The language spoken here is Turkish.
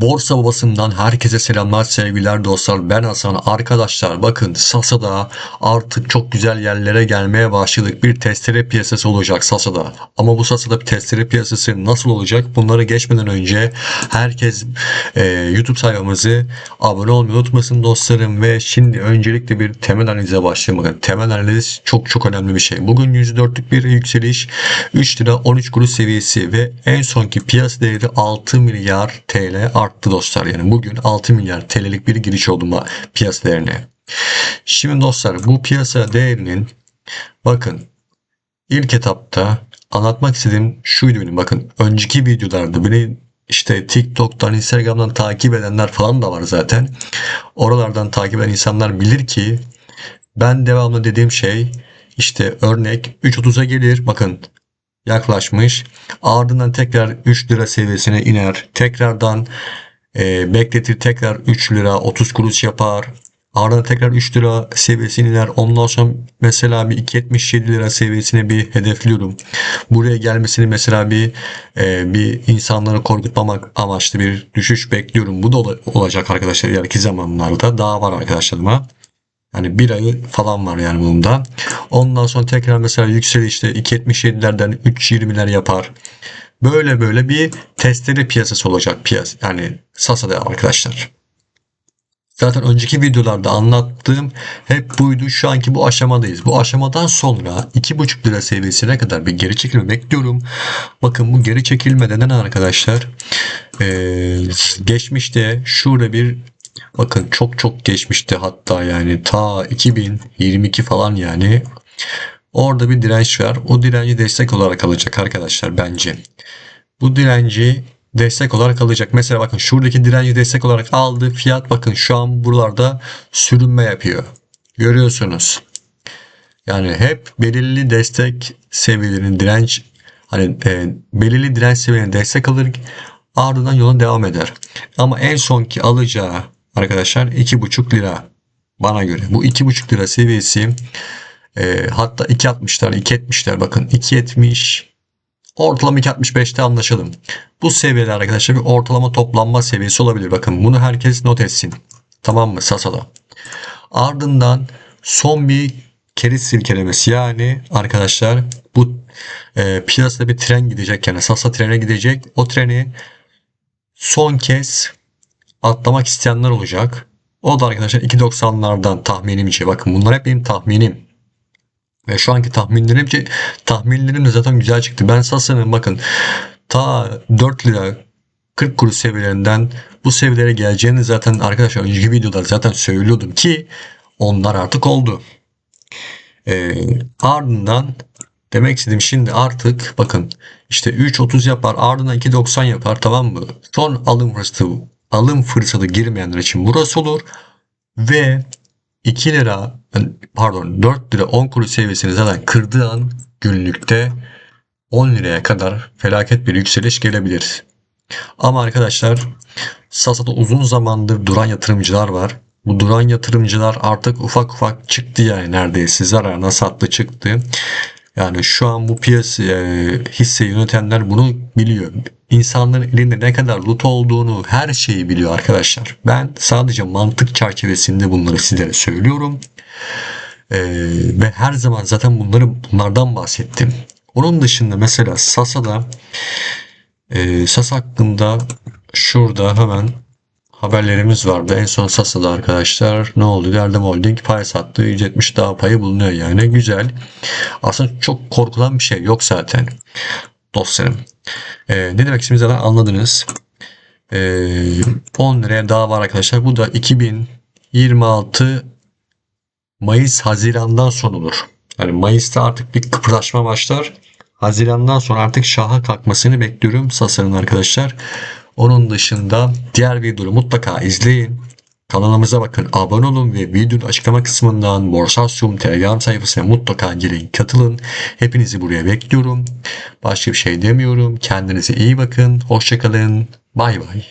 Borsa babasından herkese selamlar sevgiler dostlar. Ben Hasan. Arkadaşlar bakın Sasa'da artık çok güzel yerlere gelmeye başladık. Bir testere piyasası olacak Sasa'da. Ama bu Sasa'da bir testere piyasası nasıl olacak? Bunları geçmeden önce herkes e, YouTube sayfamızı abone olmayı unutmasın dostlarım. Ve şimdi öncelikle bir temel analize başlayalım bakın temel analiz çok çok önemli bir şey. Bugün %4'lük bir yükseliş 3 lira 13 kuruş seviyesi ve en sonki piyasa değeri 6 milyar TL arttı dostlar. Yani bugün 6 milyar TL'lik bir giriş oldu piyasa değerine. Şimdi dostlar bu piyasa değerinin bakın ilk etapta anlatmak istediğim şuydu benim bakın önceki videolarda beni işte TikTok'tan, Instagram'dan takip edenler falan da var zaten. Oralardan takip eden insanlar bilir ki ben devamlı dediğim şey işte örnek 3.30'a gelir bakın yaklaşmış. Ardından tekrar 3 lira seviyesine iner. Tekrardan e, bekletir tekrar 3 lira 30 kuruş yapar. Ardından tekrar 3 lira seviyesine iner. Ondan sonra mesela bir 2.77 lira seviyesine bir hedefliyorum. Buraya gelmesini mesela bir e, bir insanları korkutmamak amaçlı bir düşüş bekliyorum. Bu da ola- olacak arkadaşlar ileriki zamanlarda. Daha var arkadaşlarıma. Yani bir ayı falan var yani bunda. Ondan sonra tekrar mesela yükselişte 2.77'lerden 3.20'ler yapar. Böyle böyle bir testere piyasası olacak piyasa. Yani Sasa'da arkadaşlar. Zaten önceki videolarda anlattığım hep buydu. Şu anki bu aşamadayız. Bu aşamadan sonra 2.5 lira seviyesine kadar bir geri çekilme bekliyorum. Bakın bu geri çekilmeden ne arkadaşlar? Ee, geçmişte şurada bir bakın çok çok geçmişte hatta yani ta 2022 falan yani orada bir direnç var. O direnci destek olarak alacak arkadaşlar bence. Bu direnci destek olarak alacak. Mesela bakın şuradaki direnci destek olarak aldı. Fiyat bakın şu an buralarda sürünme yapıyor. Görüyorsunuz. Yani hep belirli destek seviyelerinin direnç hani e, belirli direnç seviyelerine destek alır ardından yola devam eder. Ama en sonki alacağı arkadaşlar 2,5 lira bana göre. Bu 2,5 lira seviyesi e, hatta 2.60'lar 2.70'ler bakın 2.70 ortalama 2.65'te anlaşalım. Bu seviyeler arkadaşlar bir ortalama toplanma seviyesi olabilir. Bakın bunu herkes not etsin. Tamam mı Sasa'da? Ardından son bir keriz silkelemesi yani arkadaşlar bu e, piyasada bir tren gidecek yani Sasa trene gidecek. O treni son kez atlamak isteyenler olacak. O da arkadaşlar 2.90'lardan tahminimce. Bakın bunlar hep benim tahminim. Ve şu anki tahminlerimce tahminlerim de zaten güzel çıktı. Ben Sasa'nın bakın ta 4 lira 40 kuruş seviyelerinden bu seviyelere geleceğini zaten arkadaşlar önceki videoda zaten söylüyordum ki onlar artık oldu. Ee, ardından demek istediğim şimdi artık bakın işte 3.30 yapar ardından 2.90 yapar tamam mı? Son alım fırsatı alım fırsatı girmeyenler için burası olur ve 2 lira pardon 4 lira 10 kuruş seviyesini zaten kırdığı an günlükte 10 liraya kadar felaket bir yükseliş gelebilir. Ama arkadaşlar Sasa'da uzun zamandır duran yatırımcılar var. Bu duran yatırımcılar artık ufak ufak çıktı yani neredeyse zararına sattı çıktı. Yani şu an bu piyasa e, hisse yönetenler bunu biliyor. İnsanların elinde ne kadar loot olduğunu her şeyi biliyor arkadaşlar. Ben sadece mantık çerçevesinde bunları sizlere söylüyorum. E, ve her zaman zaten bunları bunlardan bahsettim. Onun dışında mesela Sasa'da e, Sasa hakkında şurada hemen haberlerimiz vardı. En son Sasa'da arkadaşlar ne oldu? Erdem Holding pay sattı. 170 daha payı bulunuyor yani. Güzel. Aslında çok korkulan bir şey yok zaten. Dostlarım. Ee, ne demek istediğimi zaten anladınız. Ee, 10 liraya daha var arkadaşlar. Bu da 2026 Mayıs Haziran'dan son olur. Yani Mayıs'ta artık bir kıpırdaşma başlar. Haziran'dan sonra artık şaha kalkmasını bekliyorum Sasa'nın arkadaşlar. Onun dışında diğer videoları mutlaka izleyin. Kanalımıza bakın, abone olun ve videonun açıklama kısmından Borsasyum Telegram sayfasına mutlaka girin, katılın. Hepinizi buraya bekliyorum. Başka bir şey demiyorum. Kendinize iyi bakın. Hoşçakalın. Bay bay.